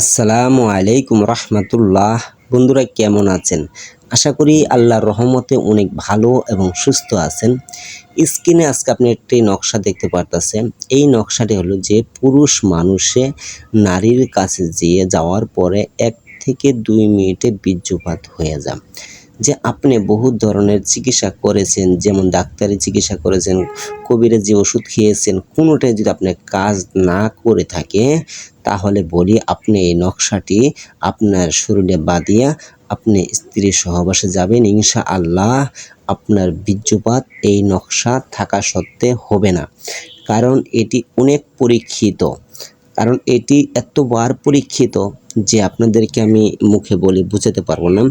আসসালামু আলাইকুম রহমতুল্লাহ। বন্ধুরা কেমন আছেন? আশা করি আল্লাহর রহমতে অনেক ভালো এবং সুস্থ আছেন। স্ক্রিনে আজকে আপনি একটি নকশা দেখতে পারতেছেন। এই নকশাটি হলো যে পুরুষ মানুষে নারীর কাছে যেয়ে যাওয়ার পরে এক থেকে দুই মিনিটে বীর্যপাত হয়ে যায়। যে আপনি বহু ধরনের চিকিৎসা করেছেন, যেমন ডাক্তারি চিকিৎসা করেছেন, কবিরের যে ওষুধ খেয়েছেন, কোনোটাই যদি আপনি কাজ না করে থাকে, তাহলে বলি আপনি এই নকশাটি আপনার শরীরে বাঁধিয়া আপনি স্ত্রীর সহবাসে যাবেন। ইনশা আল্লাহ আপনার বীর্যপাত এই নকশা থাকা সত্ত্বে হবে না। কারণ এটি অনেক পরীক্ষিত। কারণ এটি এতবার পরীক্ষিত যে আপনাদেরকে আমি মুখে বলে, বুঝাতে পারব না।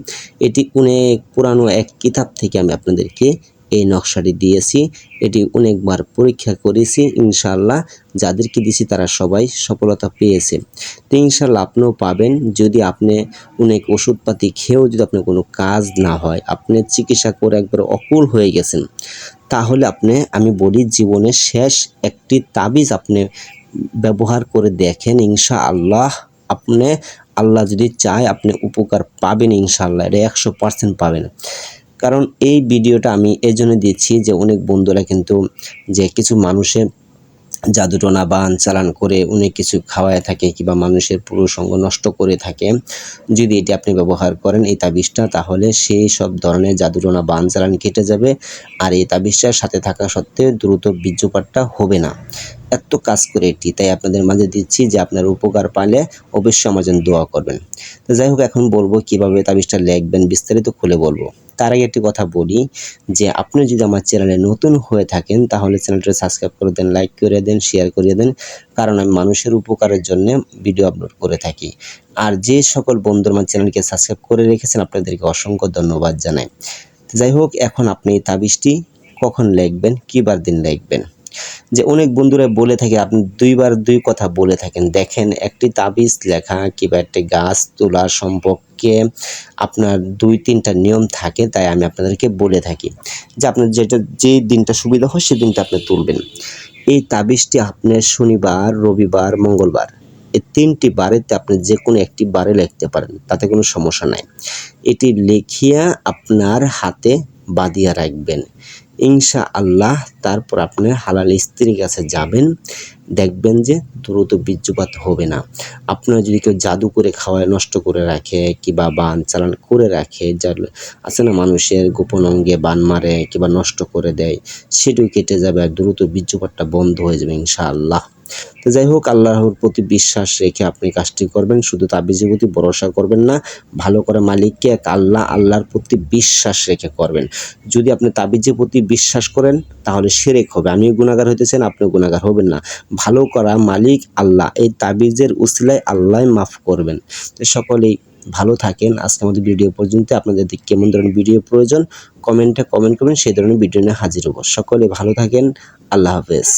এটি অনেক পুরানো এক কিতাব থেকে আমি আপনাদেরকে এই নকশাটি দিয়েছি। এটি অনেকবার পরীক্ষা করেছি ইনশাল্লাহ যাদেরকে দিয়েছি তারা সবাই সফলতা পেয়েছে। তো ইনশাআল্লাহ আপনিও পাবেন। যদি আপনি অনেক ওষুধপাতি খেয়েও যদি আপনার কোনো কাজ না হয়, আপনি চিকিৎসা করে একবার অকুল হয়ে গেছেন, তাহলে আপনি, আমি বলি, জীবনের শেষ একটি তাবিজ আপনি ব্যবহার করে দেখেন ইনশা আল্লাহ আপনি, আল্লাহ যদি চায় আপনি উপকার পাবেন, ইনশাআল্লাহ। এটা একশো পার্সেন্ট পাবেন। কারণ এই ভিডিওটা আমি এই জন্য দিচ্ছি যে অনেক বন্ধুরা কিন্তু যে কিছু মানুষে জাদুটনা বান চালান করে অনেক কিছু খাওয়ায় থাকে কিংবা মানুষের পুরো সঙ্গ নষ্ট করে থাকে। যদি এটি আপনি ব্যবহার করেন এই তাবিজটা, তাহলে সেই সব ধরনের জাদুটনা বান চালান কেটে যাবে। আর এই তাবিজটার সাথে থাকা সত্ত্বেও দ্রুত বীর্যপাতটা হবে না। এত কাজ করে এটি, তাই আপনাদের মাঝে দিচ্ছি যে আপনার উপকার পালে অবশ্যই আমার দোয়া করবেন। তো যাই হোক, এখন বলব কীভাবে তাবিজটা লিখবেন, বিস্তারিত খুলে বলব। তার আগে একটি কথা বলি যে আপনি যদি আমার চ্যানেলে নতুন হয়ে থাকেন, তাহলে চ্যানেলটা সাবস্ক্রাইব করে দেন লাইক করে দেন শেয়ার করে দেন, কারণ আমি মানুষের উপকারের জন্য ভিডিও আপলোড করে থাকি। আর যে সকল বন্ধুর আমার চ্যানেলকে সাবস্ক্রাইব করে রেখেছেন, আপনাদেরকে অসংখ্য ধন্যবাদ জানাই। যাই হোক, এখন আপনি তাবিজটি কখন লিখবেন, কী বার দিন লিখবেন? যে অনেক বন্ধুরা বলে থাকে, আপনি দুইবার দুই কথা বলে থাকেন। দেখেন, একটি তাবিজ লেখা, কিংবা একটি গাছ তোলা সম্পর্কে আপনার দুই, তিনটা নিয়ম থাকে, তাই আমি আপনাদেরকে বলে থাকি যে আপনার যেটা, যে দিনটা সুবিধা হয় সেই দিনটা আপনি তুলবেন। এই তাবিজটি আপনার শনিবার, রবিবার, মঙ্গলবার, এই তিনটি বারেতে আপনি যে কোনো একটি বারে লিখতে পারেন, তাতে কোনো সমস্যা নাই। এটি লিখিয়া আপনার হাতে বাঁধিয়া রাখবেন। ইনশা আল্লাহ তারপর আপনি হালাল স্ত্রীর কাছে যাবেন, দেখবেন যে দ্রুত বীর্যপাত হবে না। আপনার যদি কেউ জাদু করে খাওয়ায়, নষ্ট করে রাখে, কিবা বান চালান করে রাখে, যার আছে না মানুষের গোপন অঙ্গে বান মারে, কিবা নষ্ট করে দেয়, সেটাও কেটে যাবে আর দ্রুত বীর্যপাতটা বন্ধ হয়ে যাবে ইনশাআল্লাহ। তো যাই হোক, আল্লাহর প্রতি বিশ্বাস রেখে আপনি কাজটি করবেন, শুধু তাবিজের প্রতি ভরসা করবেন না, ভালো করে মালিককে এক আল্লাহ, আল্লাহর প্রতি বিশ্বাস রেখে করবেন। যদি আপনি তাবিজের প্রতি বিশ্বাস করেন, তাহলে সেরেক হবে। আমিও গুণাগার হইতেছেন, আপনিও গুণাগার হবেন না। ভালো করা মালিক আল্লাহ, এই তাবিজের উসিলায় আল্লাহ মাফ করবেন। তো সকলেই ভালো থাকেন। আজকে আমাদের ভিডিও পর্যন্ত। আপনাদের কেমন ধরনের ভিডিও প্রয়োজন? কমেন্টে কমেন্ট করবেন, সেই ধরনের ভিডিও নিয়ে হাজির হব। সকলে ভালো থাকেন। আল্লাহ হাফেজ।